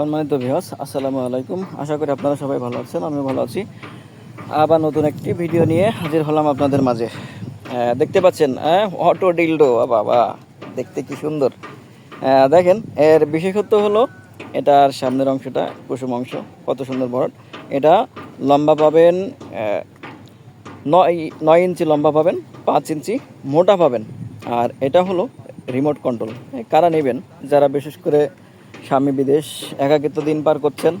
সম্মানিত ভিউয়ার্স আসসালামু আলাইকুম। আশা করি আপনারা সবাই ভালো আছেন, আমিও ভালো আছি। আবার নতুন একটি ভিডিও নিয়ে হাজির হলাম আপনাদের মাঝে। দেখতে পাচ্ছেন অটো ডিলডো বাবা, দেখতে কি সুন্দর। দেখেন, এর বিশেষত্ব হলো, এটার সামনের অংশটা কুসুম অংশ, কত সুন্দর বড় এটা লম্বা পাবেন নয় নয় ইঞ্চি লম্বা পাবেন, পাঁচ ইঞ্চি মোটা পাবেন। আর এটা হলো রিমোট কন্ট্রোল কারা নেবেন, যারা বিশেষ করে স্বামী বিদেশ, একাকিত্ব দিন পার করছেন,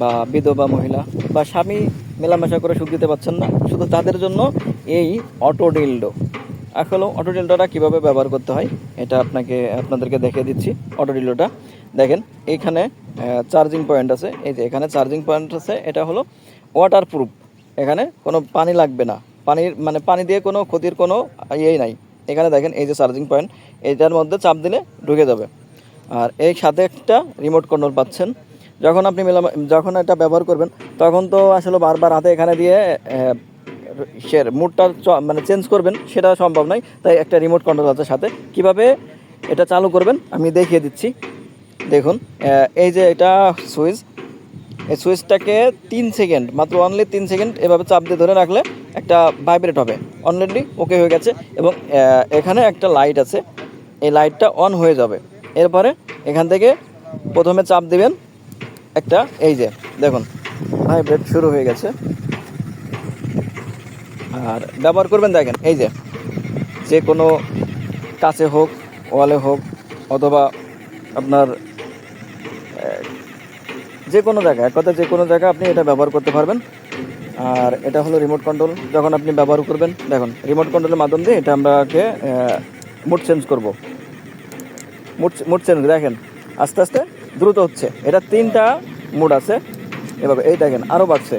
বা বিধবা মহিলা, বা স্বামী মেলামেশা করে সুখ দিতে পারছেন না, শুধু তাদের জন্য এই অটো ডিলডো আসলে অটো ডিলডোটা কীভাবে ব্যবহার করতে হয়, এটা আপনাকে, আপনাদেরকে দেখিয়ে দিচ্ছি, অটো ডিলডোটা দেখেন, এইখানে চার্জিং পয়েন্ট আছে, এই যে এখানে চার্জিং পয়েন্ট আছে, এটা হলো ওয়াটার প্রুফ এখানে কোনো পানি লাগবে না, পানির মানে পানি দিয়ে কোনো ক্ষতির কোনো ইয়েই নাই। এখানে দেখেন, এই যে চার্জিং পয়েন্ট এটার মধ্যে চাপ দিলে ঢুকে যাবে। আর এই সাথে একটা রিমোট কন্ট্রোল পাচ্ছেন। যখন আপনি মেলা যখন এটা ব্যবহার করবেন, তখন তো আসলে বারবার হাতে এখানে দিয়ে শের মুডটা মানে চেঞ্জ করবেন, সেটা সম্ভব নয়। তাই একটা রিমোট কন্ট্রোল আছে সাথে। কীভাবে এটা চালু করবেন, আমি দেখিয়ে দিচ্ছি। দেখুন এই যে এটা সুইচ এই সুইচটাকে তিন সেকেন্ড মাত্র অনলি তিন সেকেন্ড এভাবে চাপ দিয়ে ধরে রাখলে একটা ভাইব্রেট হবে। অলরেডি ওকে হয়ে গেছে এবং এখানে একটা লাইট আছে। এই লাইটটা অন হয়ে যাবে। এরপরে এখান থেকে প্রথমে চাপ দিবেন একটা, এই যে, দেখুন ভাইব্রেট শুরু হয়ে গেছে। আর ব্যবহার করবেন দেখেন, এই যে যে কোনো কাছে হোক, ওয়ালে হোক, অথবা আপনার যে কোনো জায়গায়, এক কথা যে কোনো জায়গায় আপনি এটা ব্যবহার করতে পারবেন। আর এটা হলো রিমোট কন্ট্রোল যখন আপনি ব্যবহার করবেন, দেখুন রিমোট কন্ট্রোলের মাধ্যম দিয়ে এটা আমরাকে মুড চেঞ্জ করব। মুড মুড চেঞ্জ দেখেন। আস্তে আস্তে দ্রুত হচ্ছে। এটা তিনটা মুড আছে। এভাবে, এই দেখেন আরও বাড়ছে।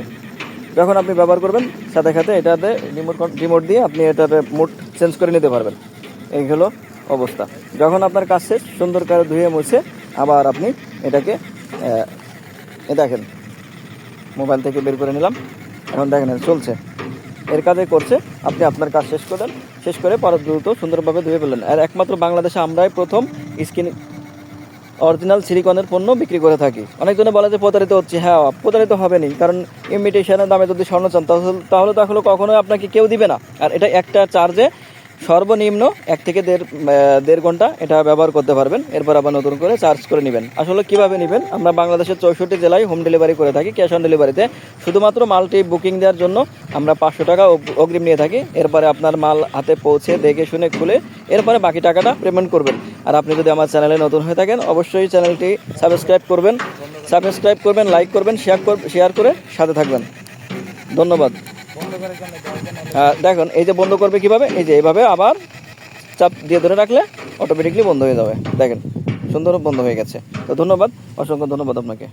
যখন আপনি ব্যবহার করবেন, সাথে সাথে এটাতে রিমোট রিমোট দিয়ে আপনি এটাতে মুড চেঞ্জ করে নিতে পারবেন। এই হলো অবস্থা। যখন আপনার কাজ শেষ, সুন্দর করে ধুয়ে মুছে আবার আপনি এটাকে দেখেন, মোবাইল থেকে বের করে নিলাম। এখন দেখেন, চলছে। এর কাজে করছে। আপনি আপনার কাজ শেষ করলেন শেষ করে পরে দ্রুত সুন্দরভাবে ধুয়ে ফেললেন। আর একমাত্র বাংলাদেশে আমরাই প্রথম স্কিন অরিজিনাল সিলিকনের পণ্য বিক্রি করে থাকি। অনেকজনে বলে যে, প্রতারিত হচ্ছে। হ্যাঁ প্রতারিত হবে নি কারণ ইমিটেশনের দামে যদি স্বর্ণ চান, তাহলে তাহলে কখনোই আপনাকে কেউ দিবে না। আর এটা একটা চার্জে সর্বনিম্ন এক থেকে দেড় দেড় ঘণ্টা এটা ব্যবহার করতে পারবেন। এরপর আবার নতুন করে চার্জ করে নেবেন। আসলে কীভাবে নেবেন? আমরা বাংলাদেশের চৌষট্টি জেলায় হোম ডেলিভারি করে থাকি ক্যাশ অন ডেলিভারিতে শুধুমাত্র মালটি বুকিং দেওয়ার জন্য আমরা পাঁচশো টাকা অগ্রিম নিয়ে থাকি। এরপরে আপনার মাল হাতে পৌঁছে, দেখে শুনে খুলে, এরপরে বাকি টাকাটা পেমেন্ট করবেন। আর আপনি যদি আমার চ্যানেলে নতুন হয়ে থাকেন, অবশ্যই চ্যানেলটি সাবস্ক্রাইব করবেন। সাবস্ক্রাইব করবেন লাইক করবেন শেয়ার শেয়ার করে সাথে থাকবেন। ধন্যবাদ। দেখুন, এই যে বন্ধ করবে কীভাবে? এই যে এইভাবে আবার চাপ দিয়ে ধরে রাখলে অটোমেটিকলি বন্ধ হয়ে যাবে। দেখেন, সুন্দর বন্ধ হয়ে গেছে। তো ধন্যবাদ, অসংখ্য ধন্যবাদ আপনাকে।